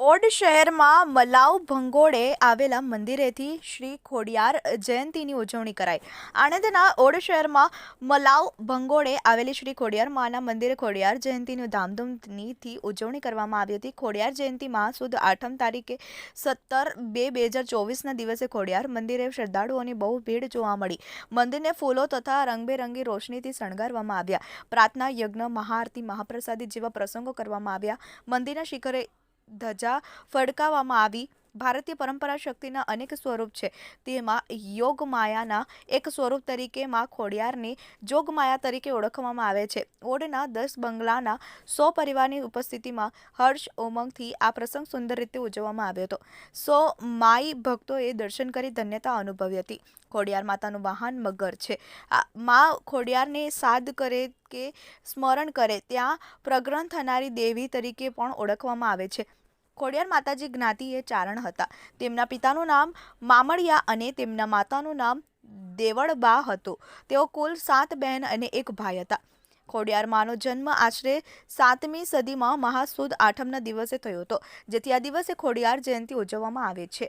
Odd શહેરમાં મલાવ ભંગોળે આવેલા મંદિરેથી શ્રી ખોડિયાર જયંતીની ઉજવણી કરાઈ. આણંદના ઓડ શહેરમાં મલાવ ભંગોળે આવેલી શ્રી ખોડિયાર માના મંદિરે ખોડિયાર જયંતિની ધામધૂમથી ઉજવણી કરવામાં આવી હતી. ખોડિયાર જયંતિમાં સુદ આઠમ તારીખે સત્તર બે બે હજાર ચોવીસના દિવસે ખોડિયાર મંદિરે શ્રદ્ધાળુઓની બહુ ભીડ જોવા મળી. મંદિરને ફૂલો તથા રંગબેરંગી રોશનીથી શણગારવામાં આવ્યા. પ્રાર્થના, યજ્ઞ, મહાઆરતી, મહાપ્રસાદી જેવા પ્રસંગો કરવામાં આવ્યા. મંદિરના શિખરે ધજા ફડકાવવામાં આવી. ભારતીય પરંપરા શક્તિના અનેક સ્વરૂપ છે. તેમાં યોગમાયાના એક સ્વરૂપ તરીકે માં ખોડિયારને જોગમાયા તરીકે ઓળખવામાં આવે છે. ઓડના દસ બંગલાના સો પરિવારની ઉપસ્થિતિમાં હર્ષ ઉમંગથી આ પ્રસંગ સુંદર રીતે ઉજવવામાં આવ્યો હતો. સો માઈ ભક્તોએ દર્શન કરી ધન્યતા અનુભવી હતી. ખોડિયાર માતાનું વાહન મગર છે. મા ખોડિયારને સાદ કરે કે સ્મરણ કરે, ત્યાં પ્રગ્રહ થનારી દેવી તરીકે પણ ઓળખવામાં આવે છે. ખોડિયાર માતાજી જ્ઞાતિએ ચારણ હતા. તેમના પિતાનું નામ મામડિયા અને તેમના માતાનું નામ દેવળબા હતું. તેઓ કુલ સાત બહેન અને એક ભાઈ હતા. ખોડિયાર માનો જન્મ આશરે સાતમી સદીમાં મહાસુદ આઠમના દિવસે થયો હતો, જેથી આ દિવસે ખોડિયાર જયંતી ઉજવવામાં આવે છે.